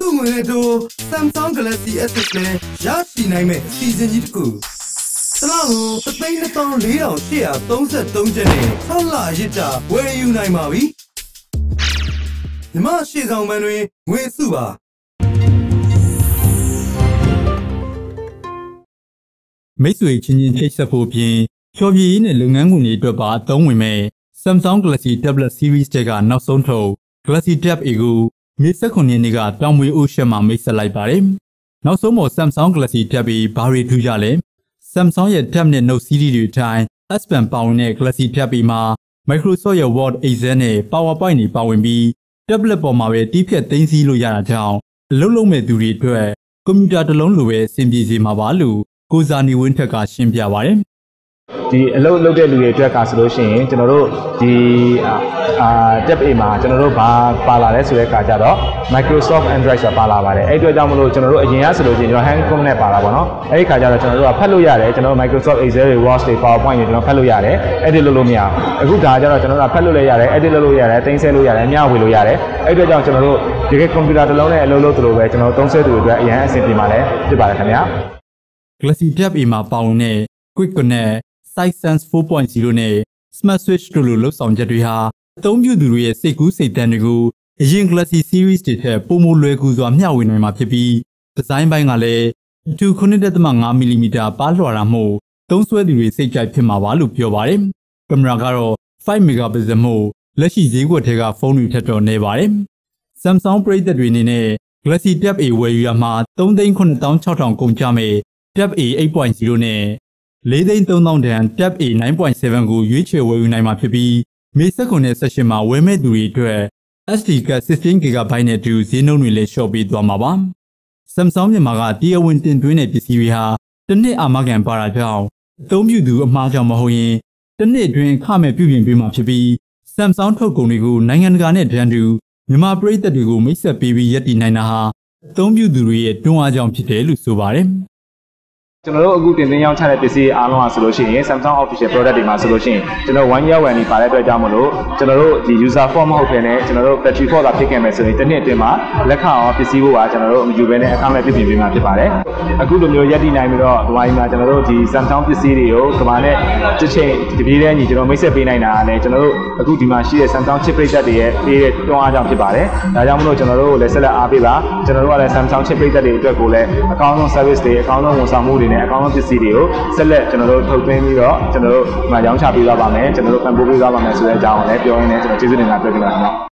သူ့ငွေနဲ့တို့ Samsung Galaxy S6 နဲ့ရရှိနိုင်မဲ့အစီအစဉ်ကြီးတစ်ခုတလားကို3,4833ကျပ်နဲ့6လရစ်တာဝယ်ယူနိုင်ပါပြီမြမရှေ့ဆောင်မန်းတွင်ငွေစုပါမိတ်ဆွေချင်းချင်းချိတ်ဆက်ဖို့ပြင်ဖြော်ပြရေးနဲ့လုပ်ငန်းခွင်တွေအတွက်ပါအသုံးဝင်မဲ့ Samsung Galaxy Tablet Series တွေကနောက်ဆုံးထုတ် Galaxy Tab A ကို မြေစက်ခွန်ရက်နေ့ကတောင်မွေ Ocean မှာမိတ်ဆက်လိုက်ပါတယ်။နောက်ဆုံးပေါ် Samsung Galaxy Tab A ဘာတွေထူးကြလဲ။ Samsung ရဲ့ Tab နဲ့ Note series တွေထိုင် S Pen ပါဝင်တဲ့ Galaxy Tab A မှာ Microsoft ရဲ့ Word, Excel နဲ့ PowerPoint တွေပါဝင်ပြီး tablet ပေါ်မှာပဲတီးဖြတ်သိမ်းဆည်းလို့ရတာကြောင့်အလုပ်လုပ်မဲ့သူတွေအတွက်ကွန်ပျူတာတစ်လုံးလိုပဲအဆင်ပြေစေမှာပါလို့ကိုဇာနီဝင်းထက်ကရှင်းပြပါတယ်။ ဒီအလုပ်လုပ်တဲ့လူတွေအတွက်ကဆိုလို့ရှိရင်ကျွန်တော်တို့ဒီအာ tab A မှာကျွန်တော်တို့ဘာပါလာလဲဆိုတဲ့အခါကျတော့ Microsoft Android ဆိုတာပါလာပါတယ်အဲ့ဒီအတွက်ကြောင့်မလို့ကျွန်တော်တို့အရင်ကဆိုလို့ရှိရင်ကျွန်တော် Handcom နဲ့ပါလာပါတော့အဲ့ဒီခါကျတော့ကျွန်တော်တို့ကဖတ်လို့ရတယ်ကျွန်တော်တို့ Microsoft Excel တွေ Word တွေ PowerPoint တွေကျွန်တော်ဖတ်လို့ရတယ် edit လုပ်လို့မရဘူးအခုဒါကျတော့ကျွန်တော်တို့ကဖတ်လို့လည်းရတယ် edit လုပ်လို့ရတယ်တင်ဆက်လို့ရတယ်မျှဝေလို့ရတယ်အဲ့ဒီအတွက်ကြောင့်ကျွန်တော်တို့ဒီကကွန်ပျူတာတစ်လုံးနဲ့အလုပ်လုပ်သလိုပဲကျွန်တော်တို့သုံးစွဲသူတွေအတွက်အရင်အဆင်ပြေမှာလည်းဖြစ်ပါတယ်ခင်ဗျာ Galaxy Tab A မှာပါဝင်တဲ့ Quick Connect, Sight Sense 4.0နဲ့ Smart Switch တို့လိုလုပ်ဆောင်ချက်တွေဟာအသုံးပြုသူတွေရဲ့စိတ်ကူးစိတ်တမ်းတွေကိုအရင် Galaxy Series တွေထက်ပိုမိုလွယ်ကူစွာမျှဝေနိုင်မှာဖြစ်ပြီးဒီဇိုင်းပိုင်းကလည်း2.5 mm ပါလွှာတာမို့သုံးစွဲသူတွေစိတ်ကြိုက်ဖြစ်မှာပါလို့ပြောပါတယ်။ကင်မရာကတော့5 megapixel မို့လက်ရှိဈေးကွက်ထဲကဖုန်းတွေထက်တော့နေပါတယ်။ Samsung ပရိသတ်တွေအနေနဲ့ Galaxy Tab A ဝယ်ယူရမှာ3,9600ကုန်ကြမယ် Tab A 8.0နဲ့ 4,3000တန် Tab A 9.7ကိုရွေးချယ်ဝယ်ယူနိုင်မှာဖြစ်ပြီးမေ16နဲ့16မှာဝယ်မဲ့သူတွေအတွက် SD card 16GB နဲ့အတူဈေးနှုန်းတွေလည်းလျှော့ပေးသွားမှာပါ။ Samsung မြန်မာကတရားဝင်တင်သွင်းတဲ့ပစ္စည်းတွေဟာတစ်နှစ်အာမခံပါတာကြောင့်အသုံးပြုသူအမှားကြောင့်မဟုတ်ရင်တစ်နှစ်အတွင်းအခမဲ့ပြုပြင်ပေးမှာဖြစ်ပြီး Samsung ထုတ်ကုန်တွေကိုနိုင်ငံတကာနဲ့တန်းတူမြန်မာပြည်သက်တွေကိုမိတ်ဆက်ပေးပြီးရည်တည်နိုင်တာဟာအသုံးပြုသူတွေရဲ့တွန်းအားကြောင့်ဖြစ်တယ်လို့ဆိုပါတယ်။ ကျွန်တော်တို့အခုတင်သွင်းရောင်းချတဲ့ပစ္စည်းအားလုံးကဆိုလို့ရှိရင် Samsung official product တွေမှာဆိုလို့ရှိရင်ကျွန်တော်1 year warranty ပါတဲ့အတွက်ကြောင့်မလို့ကျွန်တော်တို့ဒီ user form မဟုတ်ဘဲနဲ့ကျွန်တော်တို့ battery fault သာဖြစ်ခဲ့မယ်ဆိုရင်တစ်နှစ်အတွင်းမှာလက်ခံအောင်ပစ္စည်းဖို့ကကျွန်တော်တို့မယူဘဲနဲ့အခမဲ့ပြပြင်ပေးမှာဖြစ်ပါတယ်အခုလိုမျိုးရက်တည်နိုင်ပြီးတော့ဒီဝိုင်းမှာကျွန်တော်တို့ဒီ Samsung ပစ္စည်းတွေကိုဒီမှာနဲ့တစ်ချိန်တပြေးတည်းညီကျွန်တော်မိတ်ဆက်ပေးနိုင်တာလည်းကျွန်တော်တို့အခုဒီမှာရှိတဲ့ Samsung chip ပြည့်သက်တွေရဲ့ပေးတဲ့တွန်းအားကြောင့်ဖြစ်ပါတယ်ဒါကြောင့်မလို့ကျွန်တော်တို့ကိုလည်းဆက်လက်အားပေးပါကျွန်တော်တို့ကလည်း Samsung chip ပြည့်သက်တွေအတွက်ကိုလည်းအကောင်းဆုံး service တွေအကောင်းဆုံးဝန်ဆောင်မှုတွေနဲ့အကောင်းဆုံးပစ္စည်းတွေကိုဆက်လက်ကျွန်တော်တို့ထုတ်သွင်းပြီးတော့ကျွန်တော်တို့ဒီမှာရောင်းချပေးသွားပါမယ်ကျွန်တော်တို့ပံ့ပိုးပေးသွားပါမယ်ဆိုတဲ့အကြောင်းကိုလည်းပြောရင်းနဲ့ကျွန်တော်ကျေးဇူးတင်တာပြောပြပါမယ်